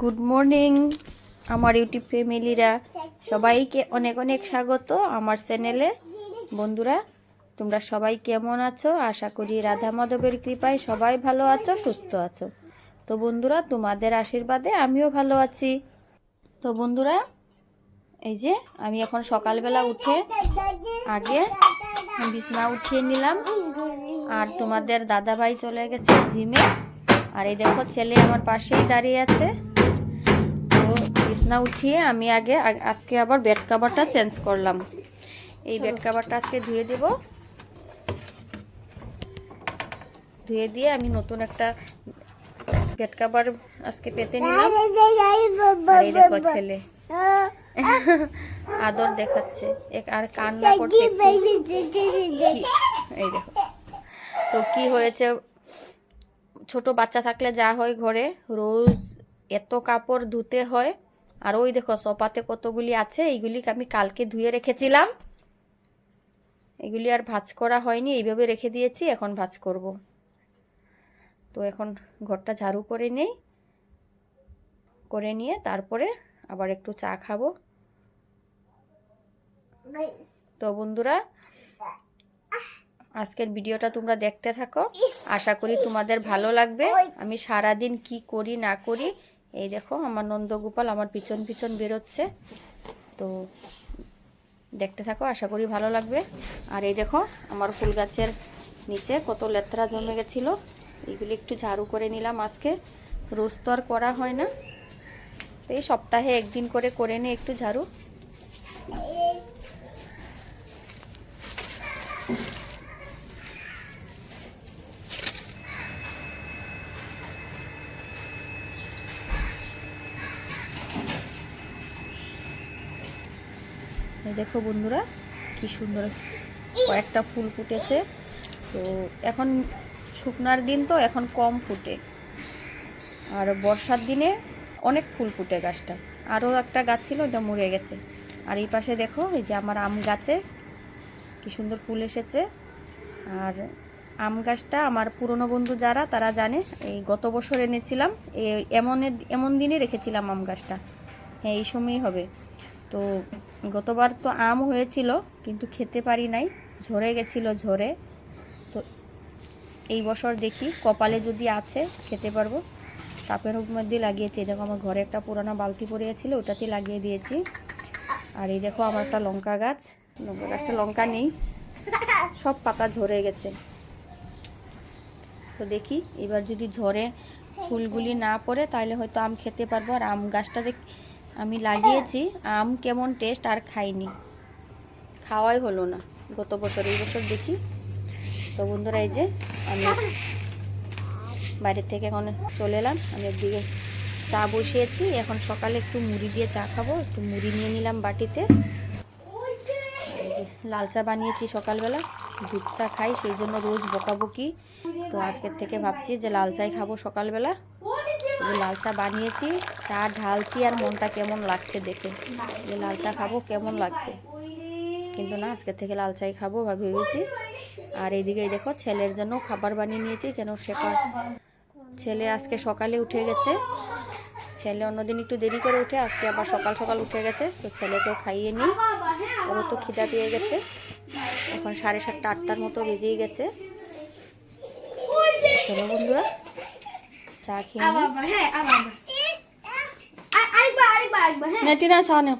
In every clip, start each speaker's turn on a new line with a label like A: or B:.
A: Good morning আমার YouTube ফ্যামিলিরা। সবাইকে অনেক অনেক স্বাগত আমার চ্যানেলে। বন্ধুরা, তোমরা সবাই কেমন আছো? আশা করি রাধা মাধবের কৃপায় সবাই ভালো আছো, সুস্থ আছো। তো বন্ধুরা, তোমাদের আশীর্বাদে আমিও ভালো আছি। তো বন্ধুরা, এই যে আমি এখন সকালবেলা উঠে আগে বিছনা উঠিয়ে নিলাম। আর তোমাদের দাদা ভাই চলে গেছে জিমে। আর এই দেখো, ছেলে আমার পাশেই দাঁড়িয়ে আছে। বিছনা উঠিয়ে আমি আগে আজকে আবার বেড কাভারটা চেঞ্জ করলাম। এই বেড কাভারটা আজকে ধুয়ে দেব। ধুয়ে দিয়ে আমি নতুন একটা বেড কাভার আজকে পেতে নিলাম। দেখো ছেলে। আদর দেখাচ্ছে। আর কান্না করছে এই দেখো। তো কি হয়েছে? ছোট বাচ্চা থাকলে যা হয় ঘরে রোজ এত কাপড় ধুতে হয়। আর ওই দেখো সোপাতে কতগুলি আছে এইগুলি আমি কালকে ধুয়ে রেখেছিলাম। এগুলি আর ভাজ করা হয়নি এইভাবে রেখে দিয়েছি এখন ভাজ করব। তো এখন ঘরটা ঝাড়ু করে নেই। করে নিয়ে তারপরে আবার একটু চা খাব। তো বন্ধুরা আজকের ভিডিওটা তোমরা দেখতে থাকো। আশা করি তোমাদের ভালো লাগবে। আমি সারা দিন কি করি না করি এই দেখো, আমার নন্দগোপাল আমার পিছন পিছন বেরোচ্ছে। তো দেখতে থাকো, আশা করি ভালো লাগবে। আর এই দেখো, আমার ফুল গাছের নিচে কত লেত্রা জমে গেছিল। এইগুলি একটু ঝাড়ু করে নিলাম আজকে। রোজ তো আর করা হয় না। তো এই সপ্তাহে একদিন করে করে নিই একটু ঝাড়ু। দেখো বন্ধুরা, কি সুন্দর কয়েকটা ফুল ফুটেছে। তো এখন শুকনার দিন তো, এখন কম ফুটে। আর বর্ষার দিনে অনেক ফুল ফুটে গাছটা। আরও একটা গাছ ছিল, ওটা মরে গেছে। আর এই পাশে দেখো, এই যে আমার আম গাছে কি সুন্দর ফুল এসেছে। আর আম গাছটা আমার পুরনো বন্ধু যারা, তারা জানে, এই গত বছর এনেছিলাম। এমন এমন দিনে রেখেছিলাম আম গাছটা। হ্যাঁ এই সময়ই হবে। তো গতবার তো আম হয়েছিল, কিন্তু খেতে পারি নাই। ঝরে গেছিল ঝরে। তো এই বছর দেখি কপালে যদি আছে, খেতে পারব। তাপের মধ্যে লাগিয়েছি। এই দেখো আমার ঘরে একটা পুরানো বালতি পড়ে গেছিল ওটাতে লাগিয়ে দিয়েছি। আর এই দেখো আমার একটা লঙ্কা গাছ। লঙ্কা গাছটা লঙ্কা নেই। সব পাতা ঝরে গেছে। তো দেখি, এবার যদি ঝরে ফুলগুলি না পড়ে, তাহলে হয়তো আম খেতে পারব। আর আম গাছটা যে আমি লাগিয়েছি, আম কেমন টেস্ট আর খাইনি। খাওয়াই হলো না। গত বছর, এই বছর দেখি। তো বন্ধুরা, এই যে আমি বাইরে থেকে এখন চলে এলাম। আমি একদিকে চা বসিয়েছি। এখন সকালে একটু মুড়ি দিয়ে চা খাব। একটু মুড়ি নিয়ে নিলাম বাটিতে। লাল চা বানিয়েছি সকালবেলা। দুধ চা খাই, সেই জন্য রোজ বকাবকি। তো আজকের থেকে ভাবছি যে লাল চাই খাব সকালবেলা। এই লাল চা বানিয়েছি, চা ঢালছি আর মনটা কেমন লাগছে দেখে। লাল চা খাব, কেমন লাগছে? কিন্তু না, আজকে থেকে লাল চাই খাব বা ভেবেছি। আর এইদিকে দেখো, ছেলের জন্য খাবার বানিয়ে নিয়েছি, কেন সে ছেলে আজকে সকালে উঠে গেছে। ছেলে অন্যদিন একটু দেরি করে উঠে, আজকে আবার সকাল সকাল উঠে গেছে, তো ছেলেকেও খাইয়ে নিই। ওরও তো খিদা পেয়ে গেছে। এখন সাড়ে সাতটা, আটটার মতো বেজেই গেছে। চলো বন্ধুরা চা খেয়ে নিই। নেটি না চা নেও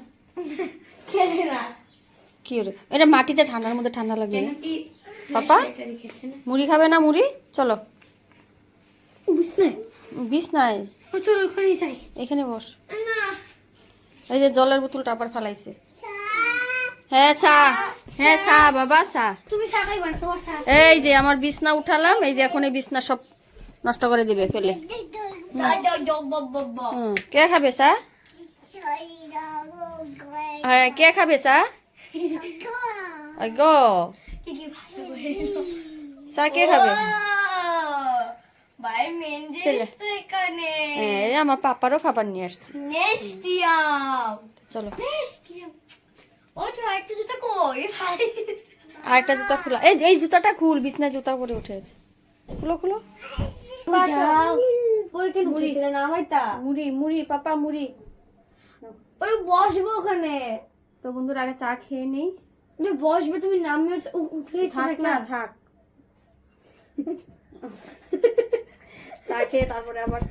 A: কি রে এটা মাটিতে ঠান্ডার মধ্যে ঠান্ডা লাগে পাপা? মুড়ি খাবে না মুড়ি? চলো। বিষ নাই এখানে বস। এই যে জলের বোতলটা আবার ফালাইছে। হ্যাঁ চা। হ্যাঁ চা বাবা চা।
B: তুমি তোমার শাখ
A: এই যে আমার বিছনা উঠালাম এই যে এখন এই বিছনা সব নষ্ট করে দিবে ফেলে। কে খাবে চা হ্যাঁ কে খাবে ওই গো।
B: কি কি
A: খাবে? হ্যাঁ আমার পাপারও খাবার নিয়ে আসছে। চলো।
B: একটা জুতা
A: আর একটা জুতা খোলা। এই জুতাটা খুল বিছনা জুতা পরে উঠে আছে। খুলো খুলো। মুড়ি।
B: উঠেছিলে না আমাইতা
A: মুড়ি মুড়ি পাপা মুড়ি।
B: ওরে বসবো ওখানে।
A: তো বন্ধুরা আগে চা খেয়ে নেই।
B: বসবে তুমি নামবে উঠে
A: থাক না থাক। চা খেয়ে তারপরে আবার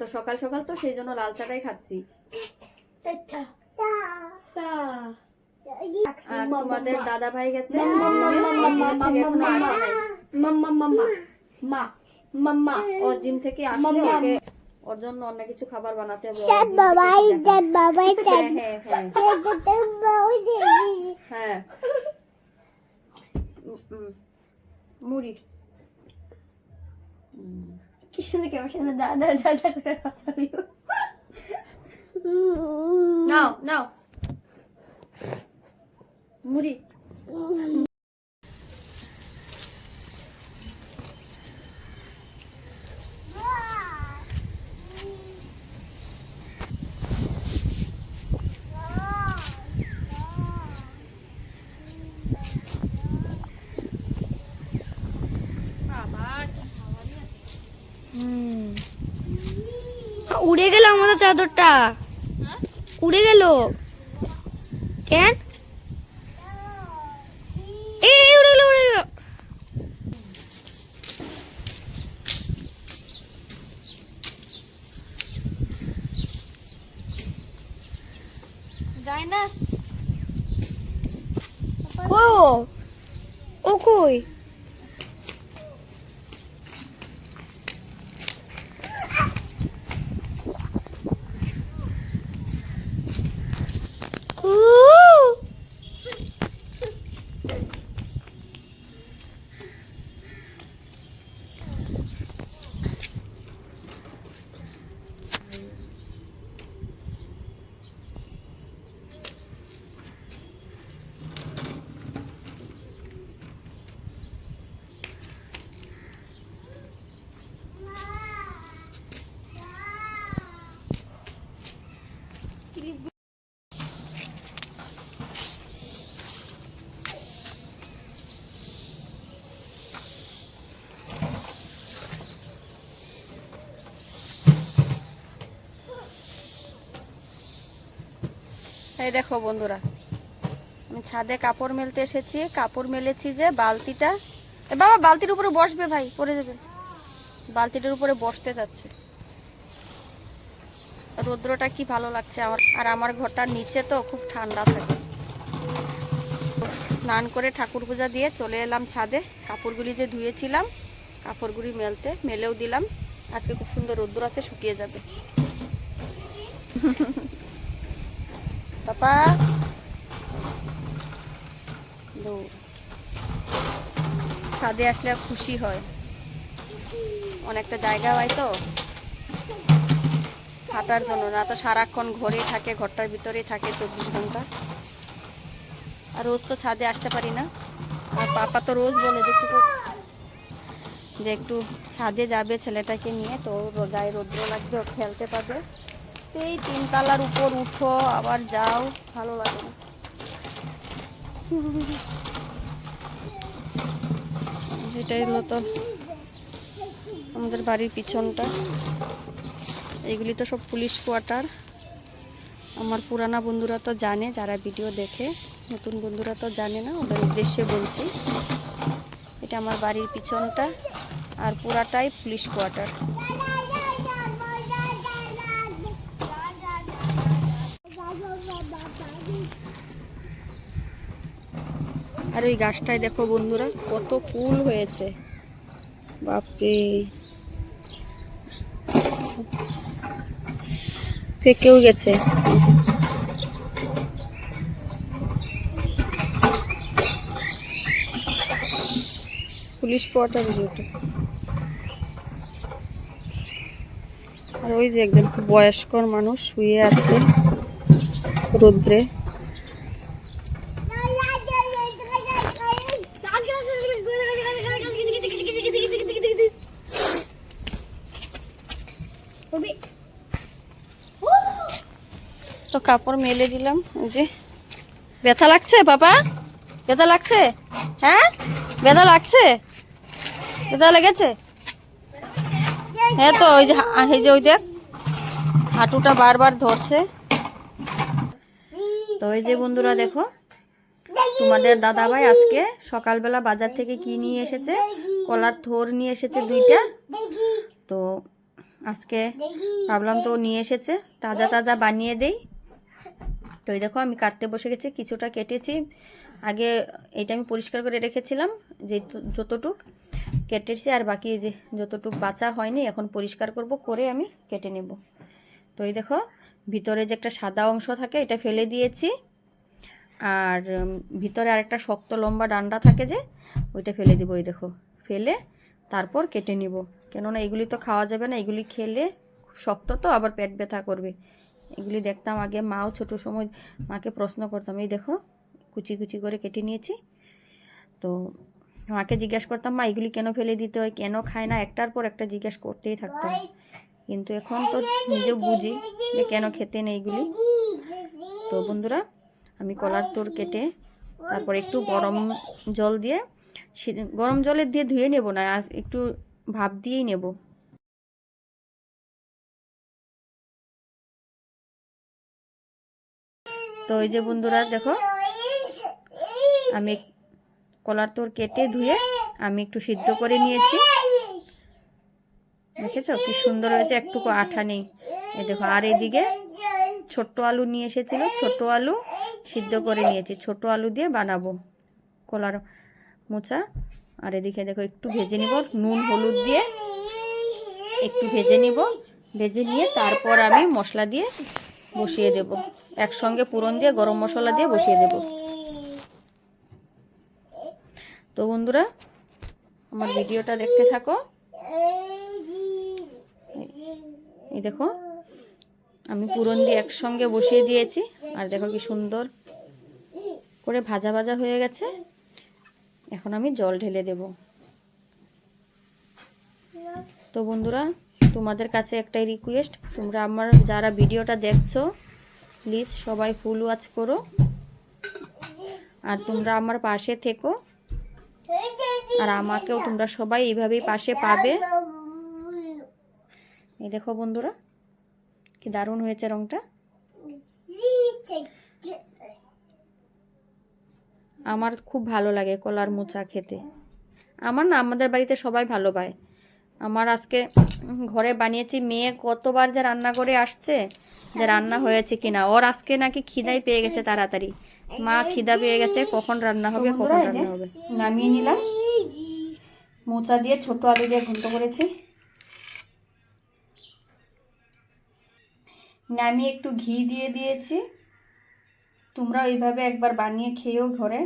A: তো সকাল সকাল তো সেই জন্য লাল চাটাই খাচ্ছি। আর তোমাদের দাদা ভাই গেছে
B: মা মাম্মা
A: ও জিম থেকে আসলে ওকে ওর জন্য অন্য কিছু খাবার বানাতে হবে হ্যাঁ হ্যাঁ হ্যাঁ হ্যাঁ। মুড়ি
B: কি সুন্দর কেমন সুন্দর দাদা দাদা করে
A: নাও নাও মুড়ি।
B: উড়ে গেল আমাদের চাদরটা। উড়ে গেল। কেন এই উড়ে গেল উড়ে গেল
A: যায় না
B: ও ও কই
A: এই দেখো বন্ধুরা, আমি ছাদে কাপড় মেলতে এসেছি। কাপড় মেলেছি যে বালতিটা বাবা বালতির উপরে বসবে ভাই পড়ে যাবে। বালতিটার উপরে বসতে যাচ্ছে। রৌদ্রটা কি ভালো লাগছে আমার, আর আমার ঘরটার নিচে তো খুব ঠান্ডা থাকে। স্নান করে ঠাকুর পূজা দিয়ে চলে এলাম ছাদে। কাপড়গুলি যে ধুয়েছিলাম, কাপড়গুলি মেলতে, মেলেও দিলাম। আজকে খুব সুন্দর রৌদ্র আছে, শুকিয়ে যাবে। পাপা। দৌড় ছাদে আসলে খুশি হয়। অনেকটা জায়গা হয় তো। হাঁটার জন্য না, তো সারাক্ষণ ঘরেই থাকে, ঘরটার ভিতরেই থাকে চব্বিশ ঘণ্টা। আর রোজ তো ছাদে আসতে পারি না। আর পাপা তো রোজ বলে যে একটু যে একটু ছাদে যাবে ছেলেটাকে নিয়ে, তো গায়ে রৌদ্র লাগবে খেলতে পারবে। এই তিনতলার উপর উঠো, আবার যাও, ভালো লাগে এটাই হলো তো আমাদের বাড়ির পিছনটা। এগুলি তো সব পুলিশ কোয়ার্টার। আমার পুরানা বন্ধুরা তো জানে, যারা ভিডিও দেখে। নতুন বন্ধুরা তো জানে না, ওদের উদ্দেশ্যে বলছি। এটা আমার বাড়ির পিছনটা, আর পুরাটাই পুলিশ কোয়ার্টার। আর ওই গাছটায় দেখো বন্ধুরা, কত ফুল হয়েছে। বাপরে। ফেকেও গেছে। পুলিশ ওটা আর ওই যে একজন বয়স্কর মানুষ শুয়ে আছে রৌদ্রে। কাপড় মেলে দিলাম যে। ব্যথা লাগছে বাবা ব্যথা লাগছে? হ্যাঁ? ব্যথা লাগছে? ব্যথা লেগেছে? হ্যাঁ তো, ওই যে এই যে ওই দেখ, হাঁটুটা বারবার ধরছে। তো ওই যে বন্ধুরা দেখো, তোমাদের দাদাভাই আজকে সকালবেলা বাজার থেকে কি নিয়ে এসেছে? কলার থোর নিয়ে এসেছে দুইটা। তো আজকে ভাবলাম তো নিয়ে এসেছে, তাজা তাজা বানিয়ে দেই। তো এই দেখো আমি কাটতে বসে গেছি, কিছুটা কেটেছি। আগে এটা আমি পরিষ্কার করে রেখেছিলাম যে যতটুক কেটেছি, আর বাকি যে যতটুক বাঁচা হয়নি, এখন পরিষ্কার করব, করে আমি কেটে নেব। তো এই দেখো, ভিতরে যে একটা সাদা অংশ থাকে, এটা ফেলে দিয়েছি। আর ভিতরে আরেকটা শক্ত লম্বা ডান্ডা থাকে যে, ওইটা ফেলে দিব ওই দেখো। ফেলে তারপর কেটে নিব। কেননা এগুলি তো খাওয়া যাবে না, এগুলি খেলে খুব শক্ত তো, আবার পেট ব্যথা করবে। এগুলি দেখতাম আগে। মাও ছোট সময় মাকে প্রশ্ন করতাম, এই দেখো, কুচি কুচি করে কেটে নিয়েছি। তো মাকে জিজ্ঞেস করতাম, মা, এগুলি কেন ফেলে দিতে হয়? কেন খায় না? একটার পর একটা জিজ্ঞেস করতেই থাকতাম। কিন্তু এখন তো নিজেও বুঝি যে কেন খেতে নেই এগুলি। তো বন্ধুরা, আমি কলার তোর কেটে তারপর একটু গরম জল দিয়ে গরম জলে দিয়ে ধুয়ে নেব না একটু ভাপ দিয়েই নেব। তো ওই যে বন্ধুরা, দেখো, আমি কলার তোর কেটে ধুয়ে আমি একটু সিদ্ধ করে নিয়েছি। দেখেছ? কি সুন্দর হয়েছে, একটুকু আঠা নেই। এই দেখো, আর এদিকে ছোট্ট আলু নিয়ে এসেছিল ছোট আলু সিদ্ধ করে নিয়েছি। ছোট আলু দিয়ে বানাবো কলার মোচা। আর এদিকে দেখো, একটু ভেজে নিব, নুন, হলুদ দিয়ে একটু ভেজে নিব। ভেজে নিয়ে তারপর আমি মশলা দিয়ে বসিয়ে দেব। একসঙ্গে পুরন দিয়ে, গরম মশলা দিয়ে বসিয়ে দেব। তো বন্ধুরা, আমার ভিডিওটা দেখতে থাকো। এই দেখো, আমি পুরন দিয়ে একসঙ্গে বসিয়ে দিয়েছি। আর দেখো কি সুন্দর করে ভাজা ভাজা হয়ে গেছে। এখন আমি জল ঢেলে দেব। তো বন্ধুরা তোমাদের কাছে একটাই রিকোয়েস্ট তোমরা আমার যারা ভিডিওটা দেখছ প্লিজ সবাই ফুল ওয়াচ করো। আর তোমরা আমার পাশে থেকো। আর আমাকেও তোমরা সবাই এইভাবেই পাশে পাবে। এই দেখো বন্ধুরা, কি দারুণ হয়েছে রংটা। আমার খুব ভালো লাগে কলার মোচা খেতে। আমার না, আমাদের বাড়িতে সবাই ভালো পায়। আমার আজকে ঘরে বানিয়েছি। মেয়ে কতবার যে রান্না করে আসছে যে রান্না হয়েছে কিনা। ওর আজকে নাকি খিদাই পেয়ে গেছে তাড়াতাড়ি। মা খিদা পেয়ে গেছে কখন রান্না হবে কখন রান্না হবে। নামিয়ে নিলাম মোচা দিয়ে ছোট আলু দিয়ে ঘন্ট করেছি। নামিয়ে একটু ঘি দিয়ে দিয়েছি। তোমরা ওইভাবে একবার বানিয়ে খেয়েও ঘরে।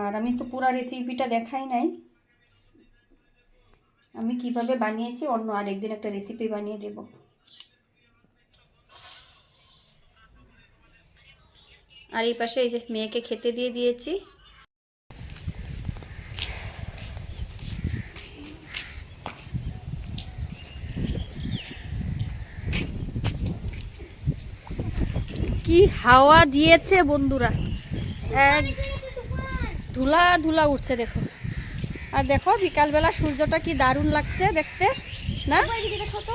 A: আর আমি তো পুরো রেসিপিটা দেখাই নাই। আমি কীভাবে বানিয়েছি? অন্য আরেকদিন একটা রেসিপি বানিয়ে দেব। আর এই পাশে এই যে মেয়েকে খেতে দিয়ে দিয়েছি। কি হাওয়া দিয়েছে বন্ধুরা। এক ধুলা ধুলা উঠছে, দেখো। আর দেখো বিকালবেলা সূর্যটা কি দারুণ লাগছে দেখতে না? দেখো তো।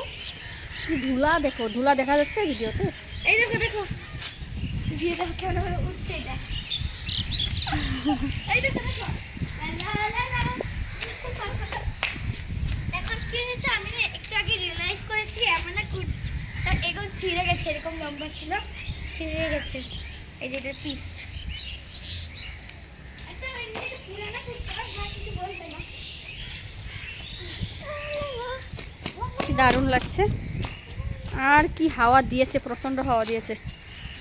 A: কি ধুলা দেখো ধুলা দেখা যাচ্ছে ভিডিওতে।
B: এই দেখো দেখো। আমি একটু আগে রিয়েলাইজ করেছি আমার না এগুলো ছিঁড়ে গেছে এরকম লম্বা ছিল। ছিঁড়ে গেছে। এই যে এটা পিস
A: কি দারুণ লাগছে। আর কি হাওয়া দিয়েছে, প্রচণ্ড হাওয়া দিয়েছে।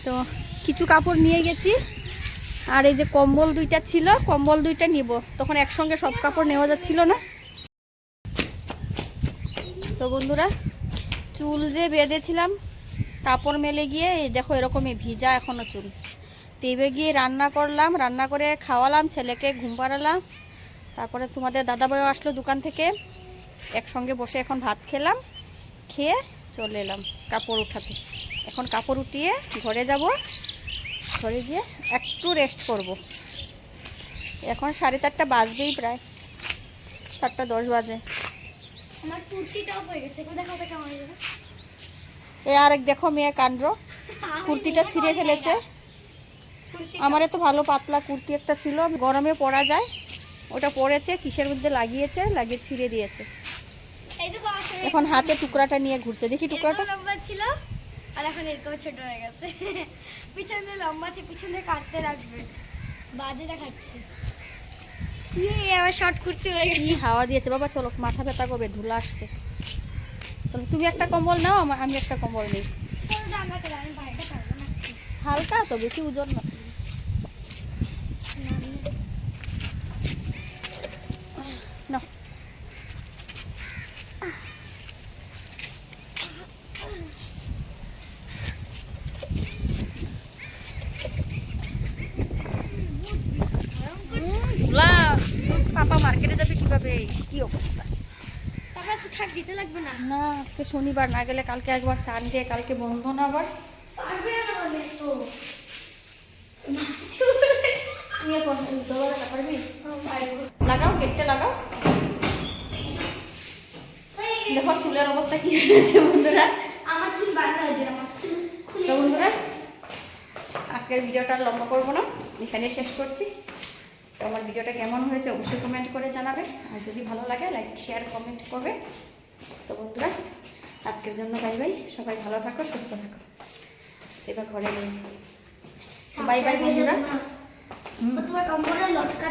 A: তো কিছু কাপড় নিয়ে গেছি। আর এই যে কম্বল দুইটা ছিল, কম্বল দুইটা নিব। তখন একসঙ্গে সব কাপড় নেওয়া যাচ্ছিল না। তো বন্ধুরা, চুল যে বেঁধেছিলাম, কাপড় মেলে গিয়ে দেখো এরকমই ভিজা এখনও চুল। টেবে গিয়ে রান্না করলাম, রান্না করে খাওয়ালাম, ছেলেকে ঘুম পাড়ালাম। তারপরে তোমাদের দাদাভাইও আসলো দোকান থেকে। একসঙ্গে বসে এখন ভাত খেলাম খেয়ে চলে এলাম কাপড় উঠাতে। এখন কাপড় উঠিয়ে ঘরে যাব ঘরে গিয়ে একটু রেস্ট করব। এখন সাড়ে চারটা বাজবেই প্রায় চারটা দশ বাজে।
B: হয়ে গেছে? এগুলো দেখো
A: এ মেয়ে কাণ্ড কুর্তিটা ছিঁড়ে ফেলেছে। আমার এত ভালো পাতলা কুর্তি একটা ছিল গরমে পরা যায় ওটা পরেছে কিসের মধ্যে লাগিয়েছে লাগিয়ে ছিঁড়ে দিয়েছে। এখন হাতে টুকরাটা নিয়ে ঘুরছে। দেখি টুকরাটা।
B: লম্বা ছিল আর এখন এরকম ছোট হয়ে গেছে। পিছনে লম্বা আছে পিছনে কাটতে লাগবে। বাজে দেখাচ্ছে। ইয়ে শর্ট কুর্তি হয়ে গেছে।
A: হাওয়া দিয়েছে। বাবা চলো মাথা ব্যথা করবে ধুলা আসছে। চলো তুমি একটা কম্বল নাও আমা- আমি একটা কম্বল নিই। হালকা তো বেশি ওজন না নাও উম, ধুলা পাপা মার্কেটে যাবে কীভাবে ইস, কি অবস্থা
B: তারপর তো থাক দিতে লাগবে না
A: না আজকে শনিবার না গেলে কালকে একবার সানডে কালকে বন্ধ না আবার।
B: পারবে না বলে তো।
A: নিয়ে কোন পারবি? লাগাও গেটটা লাগাও। দেখো চুলের অবস্থা কি হয়েছে বন্ধুরা।
B: আমার চুল বাঁধা হয়েছে আমার চুল
A: তো বন্ধুরা আজকের ভিডিওটা লম্বা করব না। এখানে শেষ করছি। তো আমার ভিডিওটা কেমন হয়েছে অবশ্যই কমেন্ট করে জানাবে। আর যদি ভালো লাগে লাইক শেয়ার কমেন্ট করবে। তো বন্ধুরা আজকের জন্য বাই বাই। সবাই ভালো থাকো সুস্থ থাকো। এবার ঘরে বাই বাই বন্ধুরা।